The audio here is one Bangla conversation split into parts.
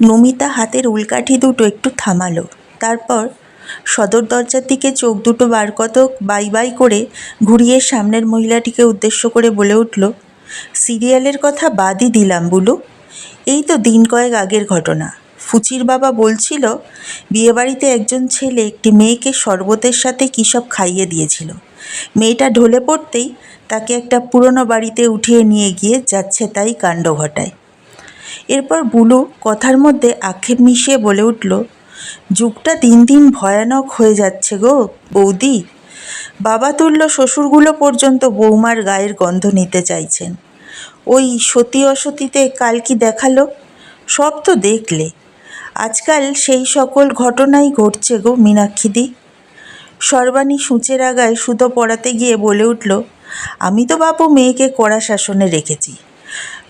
নমিতা হাতের উল্কাঠি দুটো একটু থামালো। তারপর সদর দরজার দিকে চোখ দুটো বার কতক বাই বাই করে ঘুরিয়ে সামনের মহিলাটিকে উদ্দেশ্য করে বলে উঠল, সিরিয়ালের কথা বাদই দিলাম বুলু। এই তো দিন কয়েক আগের ঘটনা। ফুচির বাবা বলছিল, বিয়েবাড়িতে একজন ছেলে একটি মেয়েকে শরবতের সাথে কী সব খাইয়ে দিয়েছিল। মেয়েটা ঢলে পড়তেই তাকে একটা পুরনো বাড়িতে উঠিয়ে নিয়ে গিয়ে যাচ্ছে তাই কাণ্ড ঘটায়। এরপর বুলু কথার মধ্যে আক্ষেপ মিশিয়ে বলে উঠল, যুগটা দিন দিন ভয়ানক হয়ে যাচ্ছে গো বৌদি। বাবা তুল্য শ্বশুরগুলো পর্যন্ত বৌমার গায়ের গন্ধ নিতে চাইছেন। ওই সতী অসতীতে কাল কি দেখাল? সব তো দেখলে। আজকাল সেই সকল ঘটনাই ঘটছে গো মীনাক্ষীদি সর্বাণী সূচের আগায় সুতো পড়াতে গিয়ে বলে উঠল, আমি তো বাপু মেয়েকে কড়া শাসনে রেখেছি।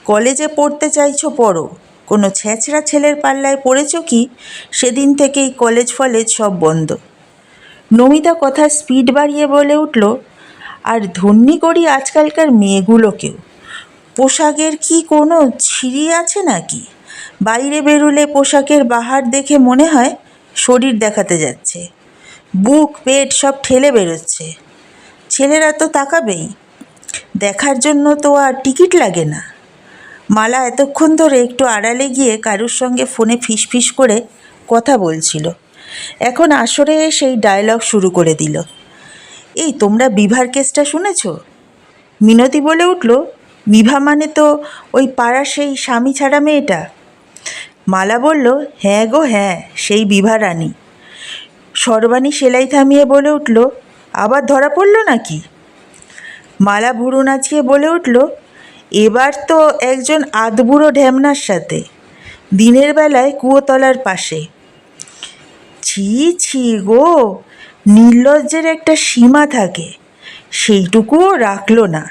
কলেজে পড়তে চাইছো পড়ো। কোনো ছেঁচড়া ছেলের পাল্লায় পড়েছো কি? সেদিন থেকেই কলেজ ফলেজ সব বন্ধ। নমিতা কথা স্পিড বাড়িয়ে বলে উঠল, আর ধন্যি করি আজকালকার মেয়েগুলোকেও পোশাকের কি কোনো ছিঁড়ি আছে নাকি? বাইরে বেরুলে পোশাকের বাহার দেখে মনে হয় শরীর দেখাতে যাচ্ছে। বুক, পেট সব ঠেলে বেরোচ্ছে। ছেলেরা তো তাকাবেই। দেখার জন্য তো আর টিকিট লাগে না। মালা এতক্ষণ ধরে একটু আড়ালে গিয়ে কারুর সঙ্গে ফোনে ফিসফিস করে কথা বলছিল। এখন আসরে সেই ডায়লগ শুরু করে দিল। এই তোমরা বিভার কেসটা শুনেছ? মিনতি বলে উঠল, বিভা মানে তো ওই পাড়ার সেই স্বামী ছাড়া মেয়েটা? মালা বলল হ্যাঁ গো হ্যাঁ সেই বিভা রানী। সর্বাণী সেলাই থামিয়ে বলে উঠল, আবার ধরা পড়ল নাকি? মালা ভুরু নাচিয়ে বলে উঠল এবার তো একজন আধবুড়ো ঢ্যামনার সাথে, দিনের বেলায় কুয়োতলার পাশে। ছি ছি গো, নির্লজ্জের একটা সীমা থাকে, সেইটুকুও রাখল না।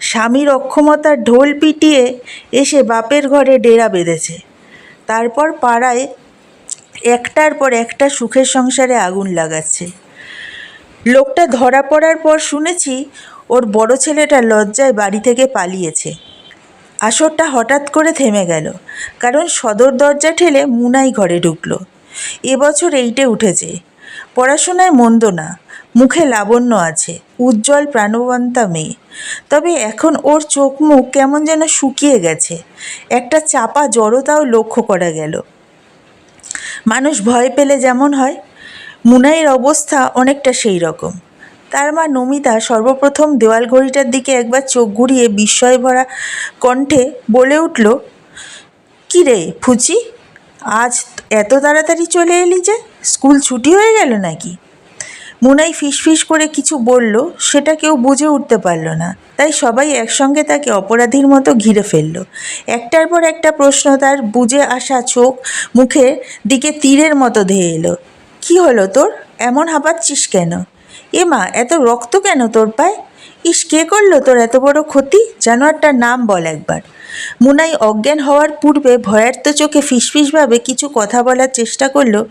স্বামীর অক্ষমতার ঢোল পিটিয়ে এসে বাপের ঘরে ডেরা বেঁধেছে। তারপর পাড়ায় একটার পর একটা সুখের সংসারে আগুন লাগাচ্ছে। লোকটা ধরা পড়ার পর শুনেছি ওর বড় ছেলেটা লজ্জায় বাড়ি থেকে পালিয়েছে। আসরটা হঠাৎ করে থেমে গেল, কারণ সদর দরজা ঠেলে মুনাই ঘরে ঢুকলো। এবছর এইটে উঠেছে। পড়াশোনায় মন্দ না, মুখে লাবণ্য আছে, উজ্জ্বল প্রাণবন্তা মেয়ে। তবে এখন ওর চোখ মুখ কেমন যেন শুকিয়ে গেছে, একটা চাপা জড়তাও লক্ষ্য করা গেল। মানুষ ভয় পেলে যেমন হয়, মুনাইয়ের অবস্থা অনেকটা সেই রকম। তার মা নমিতা সর্বপ্রথম দেওয়াল ঘড়িটার দিকে একবার চোখ ঘুরিয়ে বিস্ময় ভরা কণ্ঠে বলে উঠল, কী রে ফুচি, আজ এত তাড়াতাড়ি চলে এলি যে? স্কুল ছুটি হয়ে গেল নাকি? মুনাই ফিসফিস করে কিছু বলল, সেটা কেউ বুঝে উঠতে পারল না। তাই সবাই একসঙ্গে তাকে অপরাধীর মতো ঘিরে ফেলল। একটার পর একটা প্রশ্ন তার বুঝে আসা চোখ মুখের দিকে তীরের মতো ধেয়ে এলো। কি হলো তোর? এমন হাঁপাচ্ছিস কেন? এ মা এত রক্ত কেন তোর পায়? ইস, কে করল তোর এত বড় ক্ষতি? জানোয়ারটার নাম বল একবার। মুনাই অজ্ঞান হওয়ার পূর্বে ভয়ার্ত চোখে ফিসফিসভাবে কিছু কথা বলার চেষ্টা করল।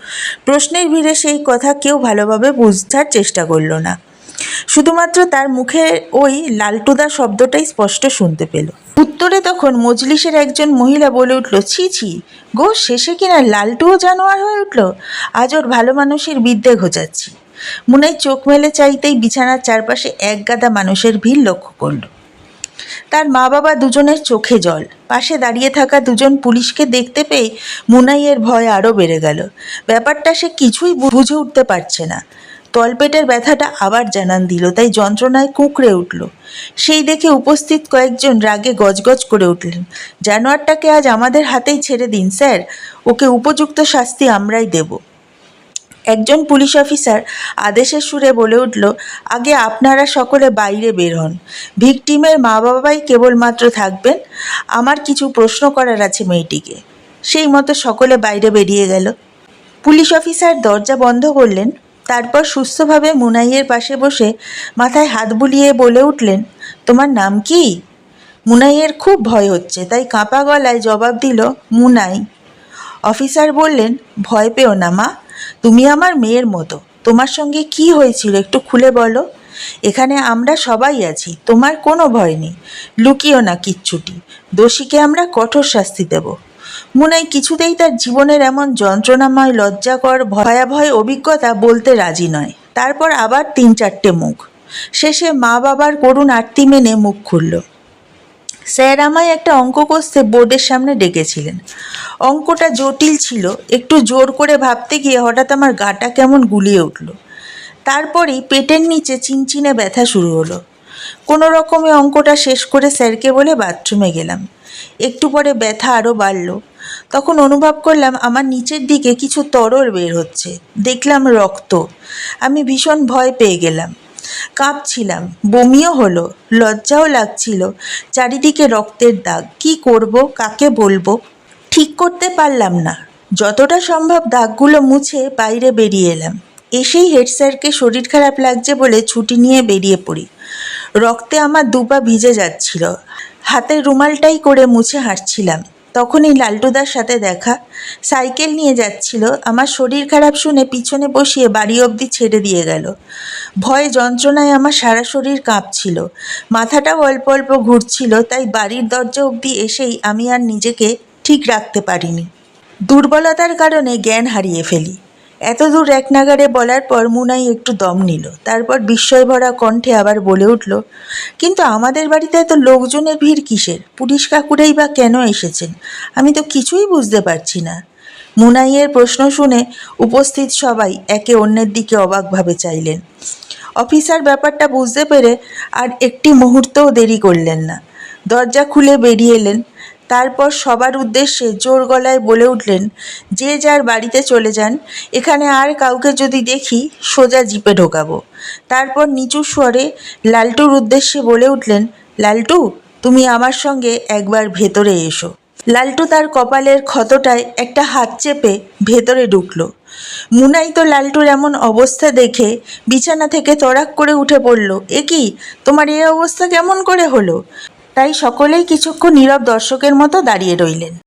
প্রশ্নের ভিড়ে সেই কথা কেউ ভালোভাবে বুঝতে চেষ্টা করল না। শুধুমাত্র তার মুখে ওই লালটুদা শব্দটাই স্পষ্ট শুনতে পেল। উত্তরে তখন মজলিসের একজন মহিলা বলে উঠল, ছি ছি, গো, শেষে কিনা লালটুও জানোয়ার হয়ে উঠল? আজ ওর ভালো মানুষের বিদ্যে ঘোচাচ্ছি। মুনাই চোখ মেলে চাইতেই বিছানার চারপাশে এক গাদা মানুষের ভিড় লক্ষ্য করল। তার মা বাবা দুজনের চোখে জল। পাশে দাঁড়িয়ে থাকা দুজন পুলিশকে দেখতে পেয়ে মুনাইয়ের ভয় আরও বেড়ে গেল। ব্যাপারটা সে কিছুই বুঝে উঠতে পারছে না। তলপেটের ব্যথাটা আবার জানান দিল, তাই যন্ত্রণায় কুঁকড়ে উঠল। সেই দেখে উপস্থিত কয়েকজন রাগে গজগজ করে উঠলেন। জানোয়ারটাকে আজ আমাদের হাতেই ছেড়ে দিন, স্যার। ওকে উপযুক্ত শাস্তি আমরাই দেবো। একজন পুলিশ অফিসার আদেশের সুরে বলে উঠল, আগে আপনারা সকলে বাইরে বের হন। ভিকটিমের মা বাবাই কেবলমাত্র থাকবেন। আমার কিছু প্রশ্ন করার আছে মেয়েটিকে। সেই মতো সকলে বাইরে বেরিয়ে গেল। পুলিশ অফিসার দরজা বন্ধ করলেন। তারপর সুস্থভাবে মুনাইয়ের পাশে বসে মাথায় হাত বুলিয়ে বলে উঠলেন, তোমার নাম কি? মুনাইয়ের খুব ভয় হচ্ছে, তাই কাঁপা গলায় জবাব দিল, মুনাই। অফিসার বললেন, ভয় পেও না মা তুমি আমার মেয়ের মতো। তোমার সঙ্গে কি হয়েছিল একটু খুলে বলো। এখানে আমরা সবাই আছি, তোমার কোনো ভয় নেই। লুকিও না কিচ্ছুটি। দোষীকে আমরা কঠোর শাস্তি দেব। মুনাই কিছুতেই তার জীবনের এমন যন্ত্রণাময়, লজ্জাকর, ভয়াবহ অভিজ্ঞতা বলতে রাজি নয়। তারপর আবার তিন চারটে মুখ। শেষে মা বাবার করুণ আরতি মেনে মুখ খুলল। স্যার আমায় একটা অঙ্ক কষতে বোর্ডের সামনে ডেকেছিলেন। অঙ্কটা জটিল ছিল। একটু জোর করে ভাবতে গিয়ে হঠাৎ আমার গাটা কেমন গুলিয়ে উঠল। তারপরেই পেটের নিচে চিনচিনে ব্যথা শুরু হলো। কোনো রকমে অঙ্কটা শেষ করে স্যারকে বলে বাথরুমে গেলাম। একটু পরে ব্যথা আরও বাড়লো। তখন অনুভব করলাম আমার নিচের দিকে কিছু তরল বের হচ্ছে। দেখলাম রক্ত। আমি ভীষণ ভয় পেয়ে গেলাম। কাঁপছিলাম। বমিও হলো। লজ্জাও লাগছিল। চারিদিকে রক্তের দাগ। কি করব? কাকে বলব? ঠিক করতে পারলাম না। যতটা সম্ভব দাগগুলো মুছে বাইরে বেরিয়ে এলাম। এসেই হেড স্যারকে শরীর খারাপ লাগছে বলে ছুটি নিয়ে বেরিয়ে পড়ি। রক্তে আমার দুপা ভিজে যাচ্ছিল। হাতের রুমালটাই করে মুছে হাঁটছিলাম তখনই লালটুদার সাথে দেখা। সাইকেল নিয়ে যাচ্ছিল। আমার শরীর খারাপ শুনে পিছনে বসিয়ে বাড়ি অবধি ছেড়ে দিয়ে গেল। ভয়ে যন্ত্রণায় আমার সারা শরীর কাঁপছিল। মাথাটাও অল্প অল্প ঘুরছিল, তাই বাড়ির দরজা অবধি এসেই আমি আর নিজেকে ঠিক রাখতে পারিনি। দুর্বলতার কারণে জ্ঞান হারিয়ে ফেলি। এত দূর এক নাগারে বলার পর মুনাই একটু দম নিল। তারপর বিস্ময় ভরা কণ্ঠে আবার বলে উঠল, কিন্তু আমাদের বাড়িতে এত লোকজনের ভিড় কিসের? পুলিশ কাকুরাই বা কেন এসেছেন? আমি তো কিছুই বুঝতে পারছি না। মুনাইয়ের প্রশ্ন শুনে উপস্থিত সবাই একে অন্যের দিকে অবাকভাবে চাইলেন। অফিসার ব্যাপারটা বুঝতে পেরে আর একটি মুহূর্তও দেরি করলেন না। দরজা খুলে বেরিয়ে এলেন। তারপর সবার উদ্দেশ্যে জোর গলায় বলে উঠলেন, যে যার বাড়িতে চলে যান, এখানে আর কাউকে যদি দেখি সোজা জিপে ঢোকাবো। তারপর নিচু স্বরে লালটুর উদ্দেশ্যে বলে উঠলেন, লালটু, তুমি আমার সঙ্গে একবার ভেতরে এসো। লালটু তার কপালের ক্ষতটায় একটা হাত চেপে ভেতরে ঢুকলো। মুনাই তো লালটুর এমন অবস্থা দেখে বিছানা থেকে তড়াক করে উঠে পড়ল এ কি? তোমার এই অবস্থা কেমন করে হলো? তাই সকলেই কিছুক্ষণ নীরব দর্শকের মতো দাঁড়িয়ে রইলেন।